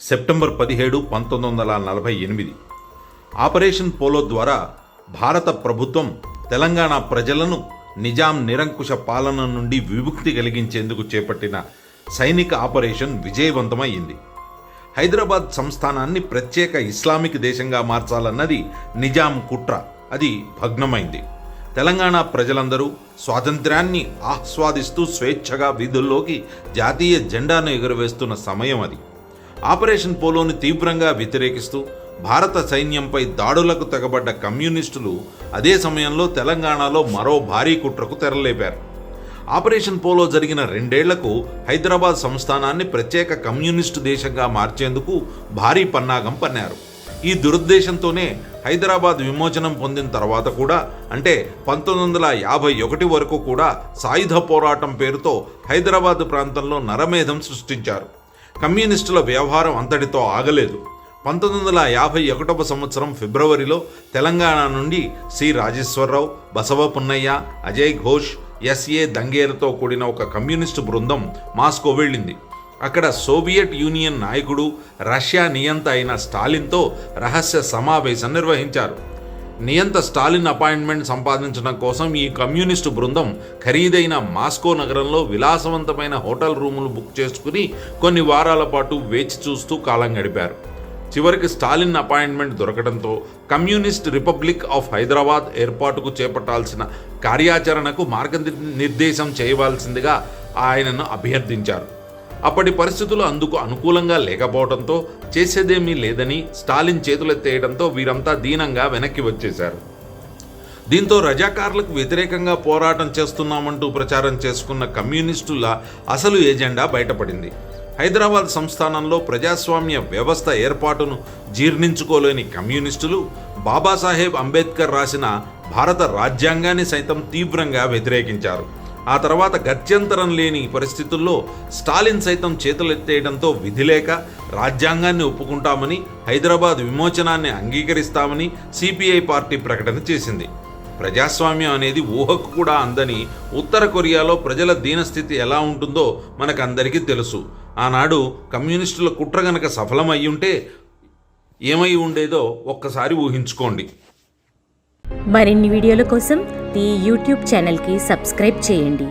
September పదిహేడు పంతొమ్మిది వందల నలభై ఎనిమిది. ఆపరేషన్ పోలో ద్వారా భారత ప్రభుత్వం తెలంగాణ ప్రజలను నిజాం నిరంకుశ పాలన నుండి విముక్తి కలిగించేందుకు చేపట్టిన సైనిక ఆపరేషన్ విజయవంతమైంది. హైదరాబాద్ సంస్థానాన్ని ప్రత్యేక ఇస్లామిక్ దేశంగా మార్చాలన్నది నిజాం కుట్ర. అది భగ్నమైంది. తెలంగాణ ప్రజలందరూ స్వాతంత్ర్యాన్ని ఆస్వాదిస్తూ స్వేచ్ఛగా వీధుల్లోకి జాతీయ జెండాను ఎగురవేస్తున్న సమయం అది. ఆపరేషన్ పోలోని తీవ్రంగా వ్యతిరేకిస్తూ భారత సైన్యంపై దాడులకు తెగబడ్డ కమ్యూనిస్టులు అదే సమయంలో తెలంగాణలో మరో భారీ కుట్రకు తెరలేపారు. ఆపరేషన్ పోలో జరిగిన రెండేళ్ళకు హైదరాబాద్ సంస్థానాన్ని ప్రత్యేక కమ్యూనిస్టు దేశంగా మార్చేందుకు భారీ పన్నాగం పన్నారు. ఈ దురుద్దేశంతోనే హైదరాబాద్ విమోచనం పొందిన తర్వాత కూడా అంటే పంతొమ్మిది వందల యాభై ఒకటి వరకు కూడా సాయుధ పోరాటం పేరుతో హైదరాబాద్ ప్రాంతంలో నరమేధం సృష్టించారు. కమ్యూనిస్టుల వ్యవహారం అంతటితో ఆగలేదు. పంతొమ్మిది వందల యాభై ఒకటవ సంవత్సరం ఫిబ్రవరిలో తెలంగాణ నుండి C. Rajeshwara Rao Basava Punnaiah Ajay Ghosh S A దంగేర్తో కూడిన ఒక కమ్యూనిస్టు బృందం మాస్కో వెళ్ళింది. అక్కడ సోవియట్ యూనియన్ నాయకుడు రష్యా నియంత అయిన స్టాలిన్తో రహస్య సమావేశం నిర్వహించారు. నియంత స్టాలిన్ అపాయింట్మెంట్ సంపాదించడం కోసం ఈ కమ్యూనిస్టు బృందం ఖరీదైన మాస్కో నగరంలో విలాసవంతమైన హోటల్ రూములు బుక్ చేసుకుని కొన్ని వారాల పాటు వేచి చూస్తూ కాలం గడిపారు. చివరికి స్టాలిన్ అపాయింట్మెంట్ దొరకడంతో కమ్యూనిస్ట్ రిపబ్లిక్ ఆఫ్ హైదరాబాద్ ఏర్పాటుకు చేపట్టాల్సిన కార్యాచరణకు మార్గనిర్దేశం చేయవలసిందిగా ఆయనను అభ్యర్థించారు. అప్పటి పరిస్థితులు అందుకు అనుకూలంగా లేకపోవడంతో చేసేదేమీ లేదని స్టాలిన్ చేతులెత్తేయడంతో వీరంతా దీనంగా వెనక్కి వచ్చేశారు. దీంతో రజాకార్లకు వ్యతిరేకంగా పోరాటం చేస్తున్నామంటూ ప్రచారం చేసుకున్న కమ్యూనిస్టుల అసలు ఎజెండా బయటపడింది. హైదరాబాద్ సంస్థానంలో ప్రజాస్వామ్య వ్యవస్థ ఏర్పాటును జీర్ణించుకోలేని కమ్యూనిస్టులు బాబాసాహెబ్ అంబేద్కర్ రాసిన భారత రాజ్యాంగాన్ని సైతం తీవ్రంగా వ్యతిరేకించారు. ఆ తర్వాత గత్యంతరం లేని పరిస్థితుల్లో స్టాలిన్ సైతం చేతులెత్తేయడంతో విధిలేక రాజ్యాంగాన్ని ఒప్పుకుంటామని హైదరాబాద్ విమోచనాన్ని అంగీకరిస్తామని సిపిఐ పార్టీ ప్రకటన చేసింది. ప్రజాస్వామ్యం అనేది ఊహకు కూడా అందని ఉత్తర కొరియాలో ప్రజల దీనస్థితి ఎలా ఉంటుందో మనకందరికీ తెలుసు. ఆనాడు కమ్యూనిస్టుల కుట్ర గనక సఫలమయ్యుంటే ఉంటే ఏమై ఉండేదో ఒక్కసారి ఊహించుకోండి. మరిన్ని వీడియోల కోసం శక్తి యూట్యూబ్ ఛానల్కి సబ్స్క్రైబ్ చేయండి.